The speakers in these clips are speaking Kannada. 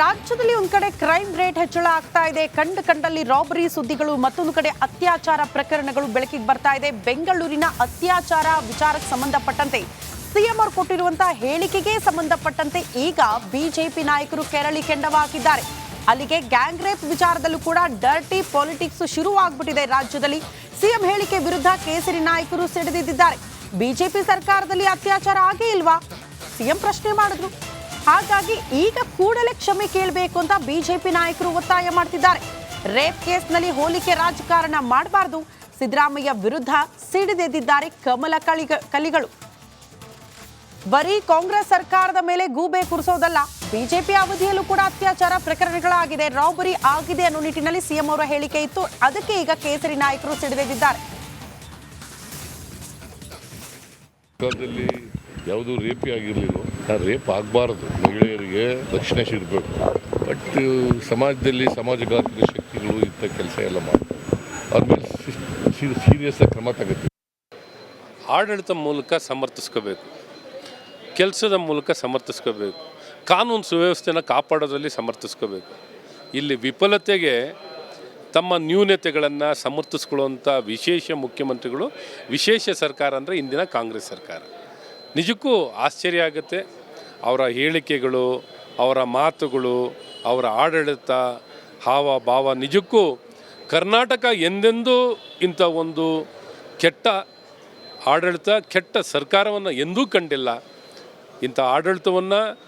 ರಾಜ್ಯದಲ್ಲಿ ಒಂದ್ ಕಡೆ ಕ್ರೈಮ್ ರೇಟ್ ಹೆಚ್ಚಳ ಆಗ್ತಾ ಇದೆ. ಕಂಡ ಕಂಡಲ್ಲಿ ರಾಬರಿ ಸುದ್ದಿಗಳು, ಮತ್ತೊಂದು ಕಡೆ ಅತ್ಯಾಚಾರ ಪ್ರಕರಣಗಳು ಬೆಳಕಿಗೆ ಬರ್ತಾ ಇದೆ. ಬೆಂಗಳೂರಿನ ಅತ್ಯಾಚಾರ ವಿಚಾರಕ್ಕೆ ಸಂಬಂಧಪಟ್ಟಂತೆ ಸಿಎಂ ಅವರು ಕೊಟ್ಟಿರುವಂತಹ ಹೇಳಿಕೆಗೆ ಸಂಬಂಧಪಟ್ಟಂತೆ ಈಗ ಬಿಜೆಪಿ ನಾಯಕರು ಕೆರಳಿ ಕೆಂಡವ ಹಾಕಿದ್ದಾರೆ ಅಲ್ಲಿಗೆ ಗ್ಯಾಂಗ್ ರೇಪ್ ವಿಚಾರದಲ್ಲೂ ಕೂಡ ಡರ್ಟಿ ಪಾಲಿಟಿಕ್ಸ್ ಶುರು ಆಗ್ಬಿಟ್ಟಿದೆ ರಾಜ್ಯದಲ್ಲಿ. ಸಿಎಂ ಹೇಳಿಕೆ ವಿರುದ್ಧ ಕೇಸರಿ ನಾಯಕರು ಸಿಡಿದಿದ್ದಾರೆ. ಬಿಜೆಪಿ ಸರ್ಕಾರದಲ್ಲಿ ಅತ್ಯಾಚಾರ ಆಗೇ ಇಲ್ವಾ? ಸಿಎಂ ಪ್ರಶ್ನೆ ಮಾಡಿದ್ರು. ಹಾಗಾಗಿ ಈಗ ಕೂಡಲೇ ಕ್ಷಮೆ ಕೇಳಬೇಕು ಅಂತ ಬಿಜೆಪಿ ನಾಯಕರು ಒತ್ತಾಯ ಮಾಡ್ತಿದ್ದಾರೆ. ರೇಪ್ ಕೇಸ್ನಲ್ಲಿ ಹೋಲಿಕೆ ರಾಜಕಾರಣ ಮಾಡಬಾರ್ದು. ಸಿದ್ದರಾಮಯ್ಯ ವಿರುದ್ಧ ಸಿಡಿದೆದ್ದಿದ್ದಾರೆ ಕಮಲ ಕಲಿಗಳು. ಬರೀ ಕಾಂಗ್ರೆಸ್ ಸರ್ಕಾರದ ಮೇಲೆ ಗೂಬೆ ಕುರಿಸೋದಲ್ಲ, ಬಿಜೆಪಿ ಅವಧಿಯಲ್ಲೂ ಕೂಡ ಅತ್ಯಾಚಾರ ಪ್ರಕರಣಗಳಾಗಿದೆ, ರಾಬರಿ ಆಗಿದೆ ಅನ್ನೋ ನಿಟ್ಟಿನಲ್ಲಿ ಸಿಎಂ ಅವರ ಹೇಳಿಕೆ ಇತ್ತು. ಅದಕ್ಕೆ ಈಗ ಕೇಸರಿ ನಾಯಕರು ಸಿಡಿದೆದ್ದಿದ್ದಾರೆ ಯಾವುದೂ ರೇಪಿ ಆಗಿರಲಿಲ್ಲ. ರೇಪ್ ಆಗಬಾರದು. ಮಹಿಳೆಯರಿಗೆ ರಕ್ಷಣೆ ಸಿಗಬೇಕು ಬಟ್ ಸಮಾಜದಲ್ಲಿ ಸಮಾಜಘಾತಕ ಶಕ್ತಿಗಳು ಇಂಥ ಕೆಲಸ ಎಲ್ಲ ಮಾಡ್ತಾರೆ. ಅದ್ರ ಮೇಲೆ ಸೀರಿಯಸ್ ಕ್ರಮ ತಗತ್ತೆ ಆಡಳಿತ ಮೂಲಕ ಸಮರ್ಥಿಸ್ಕೋಬೇಕು. ಕೆಲಸದ ಮೂಲಕ ಸಮರ್ಥಿಸ್ಕೋಬೇಕು. ಕಾನೂನು ಸುವ್ಯವಸ್ಥೆನ ಕಾಪಾಡೋದ್ರಲ್ಲಿ ಸಮರ್ಥಿಸ್ಕೋಬೇಕು. ಇಲ್ಲಿ ವಿಫಲತೆಗೆ ತಮ್ಮ ನ್ಯೂನತೆಗಳನ್ನು ಸಮರ್ಥಿಸ್ಕೊಳ್ಳುವಂಥ ವಿಶೇಷ ಮುಖ್ಯಮಂತ್ರಿಗಳು, ವಿಶೇಷ ಸರ್ಕಾರ ಅಂದರೆ ಇಂದಿನ ಕಾಂಗ್ರೆಸ್ ಸರ್ಕಾರ. ನಿಜಕ್ಕೂ ಆಶ್ಚರ್ಯ ಆಗುತ್ತೆ. ಅವರ ಹೇಳಿಕೆಗಳು, ಅವರ ಮಾತುಗಳು, ಅವರ ಆಡಳಿತ, ಹಾವ, ಭಾವ ನಿಜಕ್ಕೂ ಕರ್ನಾಟಕ ಎಂದೆಂದೂ ಇಂಥ ಒಂದು ಕೆಟ್ಟ ಆಡಳಿತ, ಕೆಟ್ಟ ಸರ್ಕಾರವನ್ನು ಎಂದೂ ಕಂಡಿಲ್ಲ. ಇಂಥ ಆಡಳಿತವನ್ನು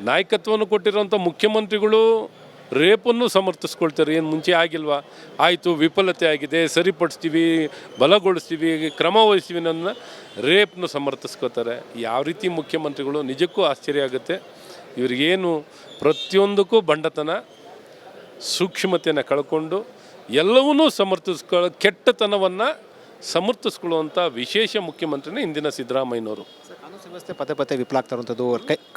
ನಾಯಕತ್ವವನ್ನು ಕೊಟ್ಟಿರುವಂಥ ಮುಖ್ಯಮಂತ್ರಿಗಳು ರೇಪನ್ನು ಸಮರ್ಥಿಸ್ಕೊಳ್ತಾರೆ. ಏನು ಮುಂಚೆ ಆಗಿಲ್ವಾ? ಆಯಿತು, ವಿಫಲತೆ ಆಗಿದೆ, ಸರಿಪಡಿಸ್ತೀವಿ, ಬಲಗೊಳಿಸ್ತೀವಿ, ಕ್ರಮ ವಹಿಸ್ತೀವಿ ನನ್ನ ರೇಪ್ನು ಸಮರ್ಥಿಸ್ಕೋತಾರೆ ಯಾವ ರೀತಿ ಮುಖ್ಯಮಂತ್ರಿಗಳು ನಿಜಕ್ಕೂ ಆಶ್ಚರ್ಯ ಆಗುತ್ತೆ. ಇವ್ರಿಗೇನು ಪ್ರತಿಯೊಂದಕ್ಕೂ ಬಂಡತನ, ಸೂಕ್ಷ್ಮತೆಯನ್ನು ಕಳ್ಕೊಂಡು ಎಲ್ಲವನ್ನೂ ಸಮರ್ಥಿಸ್ಕೊಳ್ಳೋ ಕೆಟ್ಟತನವನ್ನು ಸಮರ್ಥಿಸ್ಕೊಳ್ಳುವಂಥ ವಿಶೇಷ ಮುಖ್ಯಮಂತ್ರಿನೇ ಇಂದಿನ ಸಿದ್ದರಾಮಯ್ಯನವರು. ಸುವ್ಯವಸ್ಥೆ ಪದೇ ಪದೇ ವಿಫಲ ಆಗ್ತಾ ಇರುವಂಥದ್ದು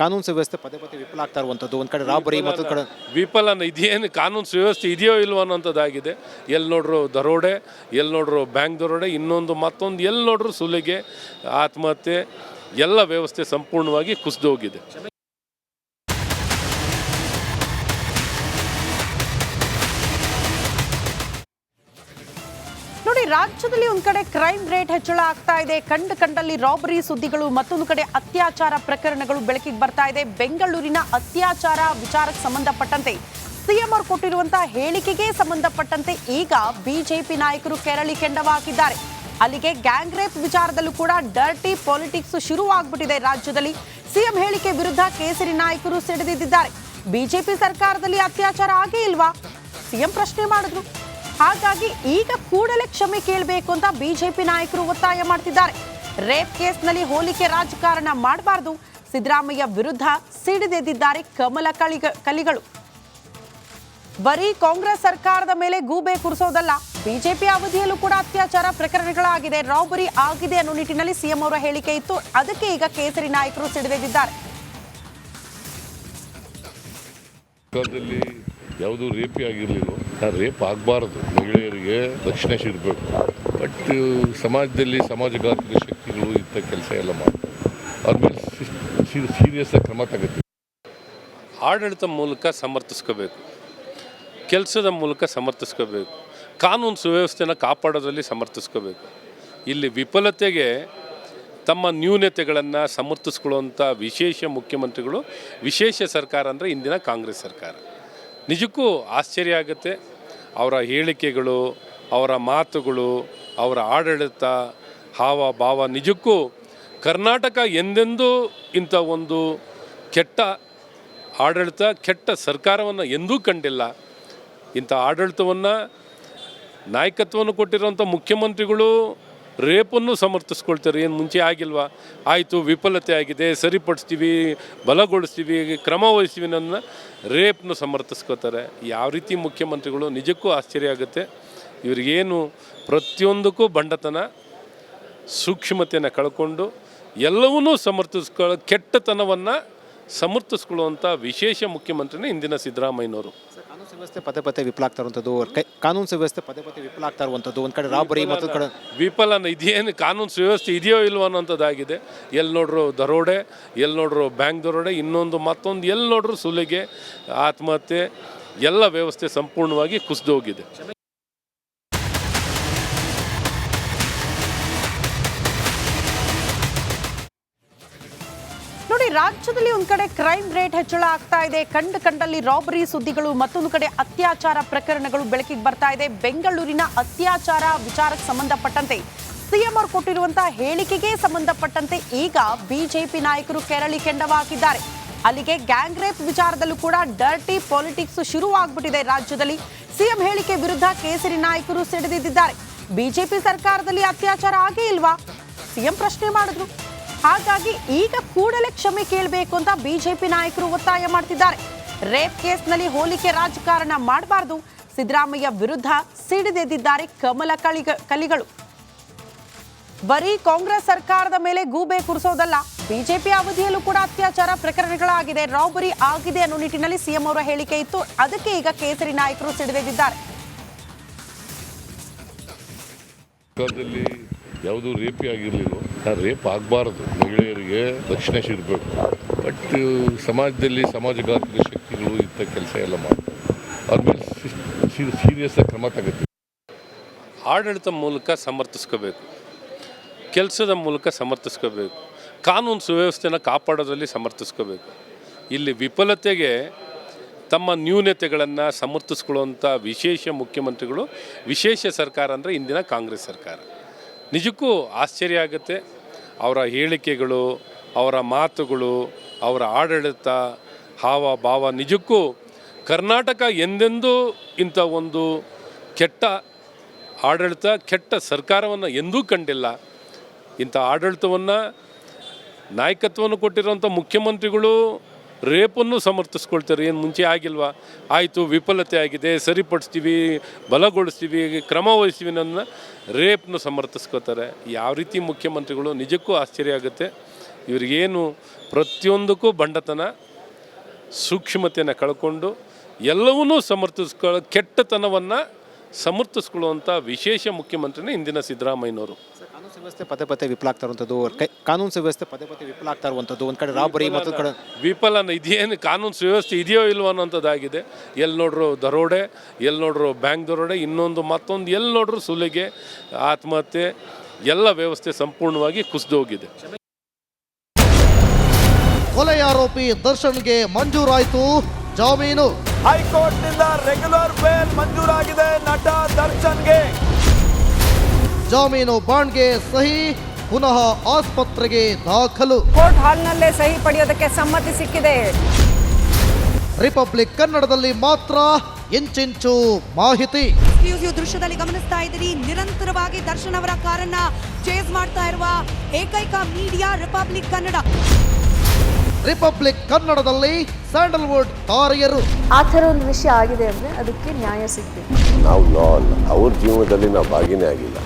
ಕಾನೂನು ಸುವ್ಯವಸ್ಥೆ ಪದೇ ಪದೇ ವಿಫಲ ಆಗ್ತಾ ಇರುವಂಥದ್ದು ಒಂದು ಕಡೆ ರಾಬರಿ ಮತ್ತೊಂದು ಕಡೆ ವಿಫಲನ ಇದೇನು ಕಾನೂನು ಸುವ್ಯವಸ್ಥೆ ಇದೆಯೋ ಇಲ್ವೋ ಅನ್ನೋಂಥದ್ದಾಗಿದೆ. ಎಲ್ಲಿ ನೋಡ್ರು ದರೋಡೆ ಎಲ್ಲಿ ನೋಡ್ರು ಬ್ಯಾಂಕ್ ದರೋಡೆ ಇನ್ನೊಂದು ಮತ್ತೊಂದು ಎಲ್ಲಿ ನೋಡ್ರು ಸುಲಿಗೆ ಆತ್ಮಹತ್ಯೆ ಎಲ್ಲ ವ್ಯವಸ್ಥೆ ಸಂಪೂರ್ಣವಾಗಿ ಕುಸಿದೋಗಿದೆ. ರಾಜ್ಯದಲ್ಲಿ ಒಂದ್ ಕಡೆ ಕ್ರೈಮ್ ರೇಟ್ ಹೆಚ್ಚಳ ಆಗ್ತಾ ಇದೆ. ಕಂಡ ಕಂಡಲ್ಲಿ ರಾಬರಿ ಸುದ್ದಿಗಳು, ಮತ್ತೊಂದು ಕಡೆ ಅತ್ಯಾಚಾರ ಪ್ರಕರಣಗಳು ಬೆಳಕಿಗೆ ಬರ್ತಾ ಇದೆ. ಬೆಂಗಳೂರಿನ ಅತ್ಯಾಚಾರ ವಿಚಾರಕ್ಕೆ ಸಂಬಂಧಪಟ್ಟಂತೆ ಸಿಎಂ ಅವರು ಕೊಟ್ಟಿರುವಂತಹ ಹೇಳಿಕೆಗೆ ಸಂಬಂಧಪಟ್ಟಂತೆ ಈಗ ಬಿಜೆಪಿ ನಾಯಕರು ಕೆರಳಿ ಕೆಂಡವ ಹಾಕಿದ್ದಾರೆ ಅಲ್ಲಿಗೆ ಗ್ಯಾಂಗ್ ರೇಪ್ ವಿಚಾರದಲ್ಲೂ ಕೂಡ ಡರ್ಟಿ ಪಾಲಿಟಿಕ್ಸ್ ಶುರು ಆಗ್ಬಿಟ್ಟಿದೆ ರಾಜ್ಯದಲ್ಲಿ. ಸಿಎಂ ಹೇಳಿಕೆ ವಿರುದ್ಧ ಕೇಸರಿ ನಾಯಕರು ಸಿಡಿದಿದ್ದಾರೆ ಬಿಜೆಪಿ ಸರ್ಕಾರದಲ್ಲಿ ಅತ್ಯಾಚಾರ ಆಗೇ ಇಲ್ವಾ? ಸಿಎಂ ಪ್ರಶ್ನೆ ಮಾಡಿದ್ರು. ಹಾಗಾಗಿ ಈಗ ಕೂಡಲೇ ಕ್ಷಮೆ ಕೇಳಬೇಕು ಅಂತ ಬಿಜೆಪಿ ನಾಯಕರು ಒತ್ತಾಯ ಮಾಡ್ತಿದ್ದಾರೆ. ರೇಪ್ ಕೇಸ್ನಲ್ಲಿ ಹೋಲಿಕೆ ರಾಜಕಾರಣ ಮಾಡಬಾರದು. ಸಿದ್ದರಾಮಯ್ಯ ವಿರುದ್ಧ ಸಿಡಿದೆದ್ದಿದ್ದಾರೆ ಕಮಲ ಕಳಿಗ, ಕಲಿಗಳು. ಬರೀ ಕಾಂಗ್ರೆಸ್ ಸರ್ಕಾರದ ಮೇಲೆ ಗೂಬೆ ಕುರಿಸೋದಲ್ಲ, ಬಿಜೆಪಿ ಅವಧಿಯಲ್ಲೂ ಕೂಡ ಅತ್ಯಾಚಾರ ಪ್ರಕರಣಗಳಾಗಿದೆ. ರಾಬರಿ ಆಗಿದೆ ಅನ್ನೋ ನಿಟ್ಟಿನಲ್ಲಿ ಸಿಎಂ ಅವರ ಹೇಳಿಕೆ ಇತ್ತು. ಅದಕ್ಕೆ ಈಗ ಕೇಸರಿ ನಾಯಕರು ಸಿಡಿದೆದ್ದಿದ್ದಾರೆ. ಯಾವುದೂ ರೇಪಿ ಆಗಿರಲಿಲ್ಲ. ರೇಪ್ ಆಗಬಾರದು. ಮಹಿಳೆಯರಿಗೆ ರಕ್ಷಣೆ ಸಿಗಬೇಕು. ಬಟ್ ಸಮಾಜದಲ್ಲಿ ಸಮಾಜಘಾತಕ ಶಕ್ತಿಗಳು ಇಂಥ ಕೆಲಸ ಎಲ್ಲ ಮಾಡ್ತಾರೆ. ಅದ್ರ ಮೇಲೆ ಸೀರಿಯಸ್ ಕ್ರಮ ತಗೋತೀವಿ. ಆಡಳಿತ ಮೂಲಕ ಸಮರ್ಥಿಸ್ಕೋಬೇಕು. ಕೆಲಸದ ಮೂಲಕ ಸಮರ್ಥಿಸ್ಕೋಬೇಕು. ಕಾನೂನು ಸುವ್ಯವಸ್ಥೆನ ಕಾಪಾಡೋದ್ರಲ್ಲಿ ಸಮರ್ಥಿಸ್ಕೋಬೇಕು. ಇಲ್ಲಿ ವಿಫಲತೆಗೆ ತಮ್ಮ ನ್ಯೂನತೆಗಳನ್ನು ಸಮರ್ಥಿಸ್ಕೊಳ್ಳುವಂಥ ವಿಶೇಷ ಮುಖ್ಯಮಂತ್ರಿಗಳು, ವಿಶೇಷ ಸರ್ಕಾರ ಅಂದರೆ ಇಂದಿನ ಕಾಂಗ್ರೆಸ್ ಸರ್ಕಾರ. ನಿಜಕ್ಕೂ ಆಶ್ಚರ್ಯ ಆಗುತ್ತೆ. ಅವರ ಹೇಳಿಕೆಗಳು, ಅವರ ಮಾತುಗಳು, ಅವರ ಆಡಳಿತ, ಹಾವ, ಭಾವ ನಿಜಕ್ಕೂ ಕರ್ನಾಟಕ ಎಂದೆಂದೂ ಇಂಥ ಒಂದು ಕೆಟ್ಟ ಆಡಳಿತ, ಕೆಟ್ಟ ಸರ್ಕಾರವನ್ನು ಎಂದೂ ಕಂಡಿಲ್ಲ. ಇಂಥ ಆಡಳಿತವನ್ನು ನಾಯಕತ್ವವನ್ನು ಕೊಟ್ಟಿರುವಂಥ ಮುಖ್ಯಮಂತ್ರಿಗಳು ರೇಪನ್ನು ಸಮರ್ಥಿಸ್ಕೊಳ್ತಾರೆ, ಏನು ಮುಂಚೆ ಆಗಿಲ್ವಾ? ಆಯಿತು, ವಿಫಲತೆ ಆಗಿದೆ, ಸರಿಪಡಿಸ್ತೀವಿ, ಬಲಗೊಳಿಸ್ತೀವಿ, ಕ್ರಮ ವಹಿಸ್ತೀವಿ ನನ್ನ ರೇಪ್ನು ಸಮರ್ಥಿಸ್ಕೋತಾರೆ. ಯಾವ ರೀತಿ ಮುಖ್ಯಮಂತ್ರಿಗಳು ನಿಜಕ್ಕೂ ಆಶ್ಚರ್ಯ ಆಗುತ್ತೆ. ಇವರಿಗೇನು ಪ್ರತಿಯೊಂದಕ್ಕೂ ಬಂಡತನ ಸೂಕ್ಷ್ಮತೆಯನ್ನು ಕಳ್ಕೊಂಡು ಎಲ್ಲವನ್ನೂ ಸಮರ್ಥಿಸ್ಕೊಳ್ಳೋ ಕೆಟ್ಟತನವನ್ನು ಸಮರ್ಥಿಸ್ಕೊಳ್ಳುವಂಥ ವಿಶೇಷ ಮುಖ್ಯಮಂತ್ರಿನೇ ಇಂದಿನ ಸಿದ್ದರಾಮಯ್ಯನವರು. ಕಾನೂನು ಸುವ್ಯವಸ್ಥೆ ಪದೇ ಪದೇ ವಿಫಲ ಆಗ್ತಾ ಇರುವಂಥದ್ದು ಕಾನೂನು ಸುವ್ಯವಸ್ಥೆ ಪದೇ ಪದೇ ವಿಫಲ ಆಗ್ತಾ ಇರುವಂಥದ್ದು ಒಂದು ಕಡೆ ರಾಬರಿ ಮತ್ತೊಂದು ಕಡೆ ವಿಫಲ ಇದೇನು ಕಾನೂನು ಸುವ್ಯವಸ್ಥೆ ಇದೆಯೋ ಇಲ್ವೋ ಅನ್ನೋಂಥದ್ದಾಗಿದೆ. ಎಲ್ಲಿ ನೋಡ್ರು ದರೋಡೆ ಎಲ್ಲಿ ನೋಡ್ರು ಬ್ಯಾಂಕ್ ದರೋಡೆ, ಇನ್ನೊಂದು ಮತ್ತೊಂದು ಎಲ್ಲಿ ನೋಡ್ರು ಸುಲಿಗೆ, ಆತ್ಮಹತ್ಯೆ, ಎಲ್ಲ ವ್ಯವಸ್ಥೆ ಸಂಪೂರ್ಣವಾಗಿ ಕುಸಿದೋಗಿದೆ. ರಾಜ್ಯದಲ್ಲಿ ಒಂದ್ ಕಡೆ ಕ್ರೈಮ್ ರೇಟ್ ಹೆಚ್ಚಳ ಆಗ್ತಾ ಇದೆ. ಕಂಡು ಕಂಡಲ್ಲಿ ರಾಬರಿ ಸುದ್ದಿಗಳು, ಮತ್ತೊಂದು ಕಡೆ ಅತ್ಯಾಚಾರ ಪ್ರಕರಣಗಳು ಬೆಳಕಿಗೆ ಬರ್ತಾ ಇದೆ. ಬೆಂಗಳೂರಿನ ಅತ್ಯಾಚಾರ ವಿಚಾರಕ್ಕೆ ಸಂಬಂಧಪಟ್ಟಂತೆ ಸಿಎಂ ಅವರು ಕೊಟ್ಟಿರುವಂತಹ ಹೇಳಿಕೆಗೆ ಸಂಬಂಧಪಟ್ಟಂತೆ ಈಗ ಬಿಜೆಪಿ ನಾಯಕರು ಕೆರಳಿ ಕೆಂಡವ ಹಾಕಿದ್ದಾರೆ ಅಲ್ಲಿಗೆ ಗ್ಯಾಂಗ್ ರೇಪ್ ವಿಚಾರದಲ್ಲೂ ಕೂಡ ಡರ್ಟಿ ಪಾಲಿಟಿಕ್ಸ್ ಶುರುವಾಗ್ಬಿಟ್ಟಿದೆ ರಾಜ್ಯದಲ್ಲಿ. ಸಿಎಂ ಹೇಳಿಕೆ ವಿರುದ್ಧ ಕೇಸರಿ ನಾಯಕರು ಸಿಡಿದಿದ್ದಾರೆ ಬಿಜೆಪಿ ಸರ್ಕಾರದಲ್ಲಿ ಅತ್ಯಾಚಾರ ಆಗೇ ಇಲ್ವಾ? ಸಿಎಂ ಪ್ರಶ್ನೆ ಮಾಡಿದ್ರು. ಹಾಗಾಗಿ ಈಗ ಕೂಡಲೇ ಕ್ಷಮೆ ಕೇಳಬೇಕು ಅಂತ ಬಿಜೆಪಿ ನಾಯಕರು ಒತ್ತಾಯ ಮಾಡ್ತಿದ್ದಾರೆ. ರೇಪ್ ಕೇಸ್ನಲ್ಲಿ ಹೋಲಿಕೆ ರಾಜಕಾರಣ ಮಾಡಬಾರ್ದು. ಸಿದ್ದರಾಮಯ್ಯ ವಿರುದ್ಧ ಸಿಡಿದೆದ್ದಿದ್ದಾರೆ ಕಮಲ ಕಳಿಗ, ಕಲಿಗಳು. ಬರೀ ಕಾಂಗ್ರೆಸ್ ಸರ್ಕಾರದ ಮೇಲೆ ಗೂಬೆ ಕುರಿಸೋದಲ್ಲ, ಬಿಜೆಪಿ ಅವಧಿಯಲ್ಲೂ ಕೂಡ ಅತ್ಯಾಚಾರ ಪ್ರಕರಣಗಳಾಗಿದೆ, ರಾಬರಿ ಆಗಿದೆ ಅನ್ನೋ ನಿಟ್ಟಿನಲ್ಲಿ ಸಿಎಂ ಅವರ ಹೇಳಿಕೆ ಇತ್ತು. ಅದಕ್ಕೆ ಈಗ ಕೇಸರಿ ನಾಯಕರು ಸಿಡಿದೆದ್ದಿದ್ದಾರೆ. ಯಾವುದೂ ರೇಪಿ ಆಗಿರಲಿಲ್ಲ. ರೇಪ್ ಆಗಬಾರ್ದು. ಮಹಿಳೆಯರಿಗೆ ರಕ್ಷಣೆ ಸಿಗಬೇಕು ಬಟ್ ಸಮಾಜದಲ್ಲಿ ಸಮಾಜಘಾತಕ ಶಕ್ತಿಗಳು ಇಂಥ ಕೆಲಸ ಎಲ್ಲ ಮಾಡ್ತಾರೆ ಅವ್ರ ಮೇಲೆ ಸೀರಿಯಸ್ ಕ್ರಮ ತಗತ್ತೆ. ಆಡಳಿತ ಮೂಲಕ ಸಮರ್ಥಿಸ್ಕೋಬೇಕು. ಕೆಲಸದ ಮೂಲಕ ಸಮರ್ಥಿಸ್ಕೋಬೇಕು. ಕಾನೂನು ಸುವ್ಯವಸ್ಥೆನ ಕಾಪಾಡೋದ್ರಲ್ಲಿ ಸಮರ್ಥಿಸ್ಕೋಬೇಕು. ಇಲ್ಲಿ ವಿಫಲತೆಗೆ ತಮ್ಮ ನ್ಯೂನತೆಗಳನ್ನು ಸಮರ್ಥಿಸ್ಕೊಳ್ಳುವಂಥ ವಿಶೇಷ ಮುಖ್ಯಮಂತ್ರಿಗಳು, ವಿಶೇಷ ಸರ್ಕಾರ ಅಂದರೆ ಇಂದಿನ ಕಾಂಗ್ರೆಸ್ ಸರ್ಕಾರ. ನಿಜಕ್ಕೂ ಆಶ್ಚರ್ಯ ಆಗುತ್ತೆ. ಅವರ ಹೇಳಿಕೆಗಳು, ಅವರ ಮಾತುಗಳು, ಅವರ ಆಡಳಿತ, ಹಾವ, ಭಾವ ನಿಜಕ್ಕೂ ಕರ್ನಾಟಕ ಎಂದೆಂದೂ ಇಂಥ ಒಂದು ಕೆಟ್ಟ ಆಡಳಿತ, ಕೆಟ್ಟ ಸರ್ಕಾರವನ್ನು ಎಂದೂ ಕಂಡಿಲ್ಲ. ಇಂಥ ಆಡಳಿತವನ್ನು ನಾಯಕತ್ವವನ್ನು ಕೊಟ್ಟಿರುವಂಥ ಮುಖ್ಯಮಂತ್ರಿಗಳು ರೇಪನ್ನು ಸಮರ್ಥಿಸ್ಕೊಳ್ತಾರೆ. ಏನು ಮುಂಚೆ ಆಗಿಲ್ವಾ? ಆಯಿತು, ವಿಫಲತೆ ಆಗಿದೆ, ಸರಿಪಡಿಸ್ತೀವಿ, ಬಲಗೊಳಿಸ್ತೀವಿ, ಕ್ರಮ ವಹಿಸ್ತೀವಿ ನನ್ನ ರೇಪ್ನು ಸಮರ್ಥಿಸ್ಕೋತಾರೆ ಯಾವ ರೀತಿ ಮುಖ್ಯಮಂತ್ರಿಗಳು ನಿಜಕ್ಕೂ ಆಶ್ಚರ್ಯ ಆಗುತ್ತೆ. ಇವರಿಗೇನು ಪ್ರತಿಯೊಂದಕ್ಕೂ ಬಂಡತನ ಸೂಕ್ಷ್ಮತೆಯನ್ನು ಕಳ್ಕೊಂಡು ಎಲ್ಲವನ್ನೂ ಸಮರ್ಥಿಸ್ಕೊಳ್ಳೋ ಕೆಟ್ಟತನವನ್ನು ಸಮರ್ಥಿಸ್ಕೊಳ್ಳುವಂಥ ವಿಶೇಷ ಮುಖ್ಯಮಂತ್ರಿನೇ ಇಂದಿನ ಸಿದ್ದರಾಮಯ್ಯನವರು. ಕಾನೂನು ಸುವ್ಯವಸ್ಥೆ ಪದೇ ಪದೇ ವಿಫಲ ಆಗ್ತಾ ಇರುವಂಥದ್ದು ಕೈ- ಕಾನೂನು ಸುವ್ಯವಸ್ಥೆ ಪದೇ ಪದೇ ವಿಫಲ ಆಗ್ತಾ ಇರುವಂಥದ್ದು ಒಂದು ಕಡೆ ರಾಬರಿ ಮತ್ತೊಂದು ಕಡೆ ವಿಫಲನ ಇದೇನು ಕಾನೂನು ಸುವ್ಯವಸ್ಥೆ ಇದೆಯೋ ಇಲ್ವೋ ಅನ್ನೋಂಥದ್ದಾಗಿದೆ. ಎಲ್ಲಿ ನೋಡ್ರು ದರೋಡೆ ಎಲ್ಲಿ ನೋಡ್ರು ಬ್ಯಾಂಕ್ ದರೋಡೆ ಇನ್ನೊಂದು ಮತ್ತೊಂದು ಎಲ್ಲಿ ನೋಡ್ರು ಸುಲಿಗೆ ಆತ್ಮಹತ್ಯೆ ಎಲ್ಲ ವ್ಯವಸ್ಥೆ ಸಂಪೂರ್ಣವಾಗಿ ಕುಸಿದೋಗಿದೆ. ಕೊಲೆಯಾರೋಪಿ ದರ್ಶನ್ಗೆ ಮಂಜೂರಾಯಿತು. ಜಾಮೀನು. ಹೈಕೋರ್ಟ್ನಿಂದ ರೆಗ್ಯುಲರ್ ಬೇಲ್ ಮಂಜೂರಾಗಿದೆ ನಟ ದರ್ಶನ್ಗೆ. ಜಾಮೀನು ಬಾಂಡ್ಗೆ ಸಹಿ ಪುನಃ ಆಸ್ಪತ್ರೆಗೆ ದಾಖಲು. ಕೋರ್ಟ್ ಹಾಲ್ನಲ್ಲೇ ಸಹಿ ಪಡೆಯೋದಕ್ಕೆ ಸಮ್ಮತಿ ಸಿಕ್ಕಿದೆ. ರಿಪಬ್ಲಿಕ್ ಕನ್ನಡದಲ್ಲಿ ಮಾತ್ರ ಇಂಚಿಂಚು ಮಾಹಿತಿ. ದೃಶ್ಯದಲ್ಲಿ ಗಮನಿಸ್ತಾ ಇದ್ದೀರಿ. ನಿರಂತರವಾಗಿ ದರ್ಶನ್ ಅವರ ಕಾರನ್ನ ಚೇಸ್ ಮಾಡ್ತಾ ಇರುವ ಏಕೈಕ ಮೀಡಿಯಾ ರಿಪಬ್ಲಿಕ್ ಕನ್ನಡ ರಿಪಬ್ಲಿಕ್ ಕನ್ನಡದಲ್ಲಿ ಸ್ಯಾಂಡಲ್ವುಡ್ ತಾರೆಯರು. ಆ ಥರ ಒಂದು ವಿಷಯ ಆಗಿದೆ ಅಂದರೆ ಅದಕ್ಕೆ ನ್ಯಾಯ ಸಿಗಬೇಕು. ನಾವು ಲಾ ಅಲ್ಲ ಅವ್ರ ಜೀವನದಲ್ಲಿ ನಾವು ಭಾಗಿನೇ ಆಗಿಲ್ಲ.